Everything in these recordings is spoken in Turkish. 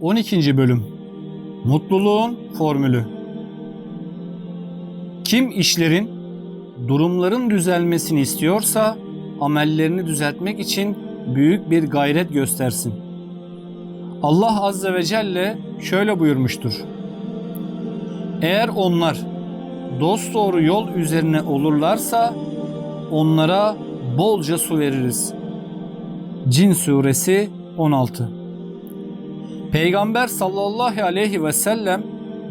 12. Bölüm Mutluluğun Formülü Kim işlerin, durumların düzelmesini istiyorsa amellerini düzeltmek için büyük bir gayret göstersin. Allah Azze ve Celle şöyle buyurmuştur. Eğer onlar dosdoğru yol üzerine olurlarsa onlara bolca su veririz. Cin suresi 16 Peygamber sallallahu aleyhi ve sellem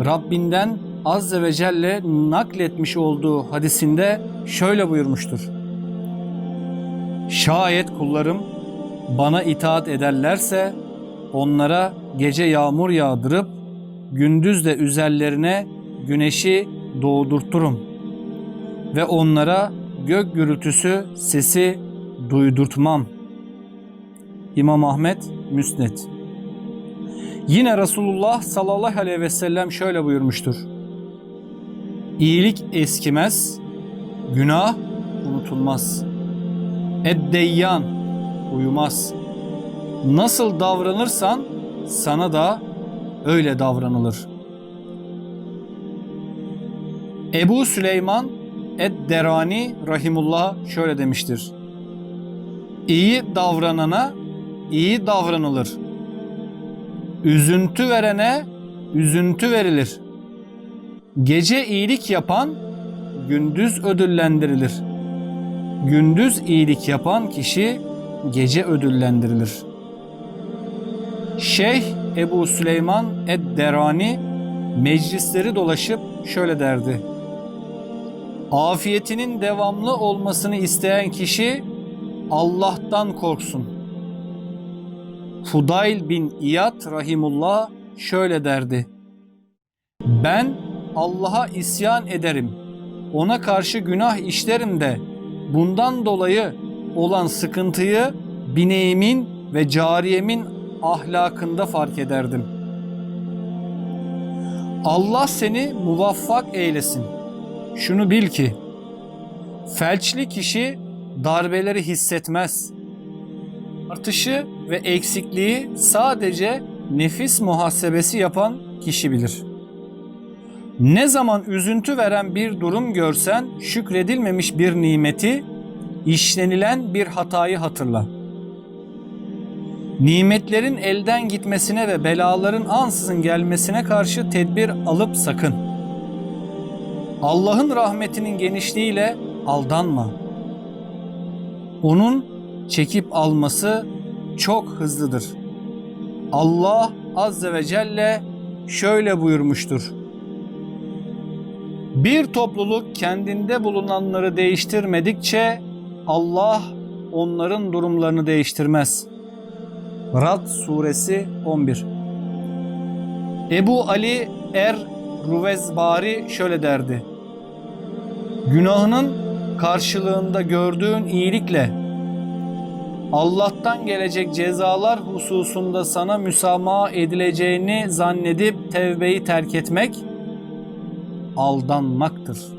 Rabbinden Azze ve Celle nakletmiş olduğu hadisinde şöyle buyurmuştur. Şayet kullarım bana itaat ederlerse onlara gece yağmur yağdırıp gündüz de üzerlerine güneşi doğdurturum ve onlara gök gürültüsü sesi duydurtmam. İmam Ahmet Müsned Yine Resulullah sallallahu aleyhi ve sellem şöyle buyurmuştur. İyilik eskimez, günah unutulmaz. Eddeyyan uyumaz. Nasıl davranırsan sana da öyle davranılır. Ebu Süleyman Ed-Derani rahimullah şöyle demiştir. İyi davranana iyi davranılır. Üzüntü verene üzüntü verilir. Gece iyilik yapan gündüz ödüllendirilir. Gündüz iyilik yapan kişi gece ödüllendirilir. Şeyh Ebu Süleyman Ed-Derani meclisleri dolaşıp şöyle derdi. Afiyetinin devamlı olmasını isteyen kişi Allah'tan korksun. Fudayl bin İyad rahimullah şöyle derdi. Ben Allah'a isyan ederim. Ona karşı günah işlerim de bundan dolayı olan sıkıntıyı bineğimin ve cariyemin ahlakında fark ederdim. Allah seni muvaffak eylesin. Şunu bil ki felçli kişi darbeleri hissetmez. Artışı ve eksikliği sadece nefis muhasebesi yapan kişi bilir. Ne zaman üzüntü veren bir durum görsen şükredilmemiş bir nimeti, işlenilen bir hatayı hatırla. Nimetlerin elden gitmesine ve belaların ansızın gelmesine karşı tedbir alıp sakın. Allah'ın rahmetinin genişliğiyle aldanma. Onun çekip alması çok hızlıdır. Allah Azze ve Celle şöyle buyurmuştur. Bir topluluk kendinde bulunanları değiştirmedikçe Allah onların durumlarını değiştirmez. Rad suresi 11 Ebu Ali Er Ruvezbari şöyle derdi. Günahının karşılığında gördüğün iyilikle Allah'tan gelecek cezalar hususunda sana müsamaha edileceğini zannedip tevbeyi terk etmek aldanmaktır.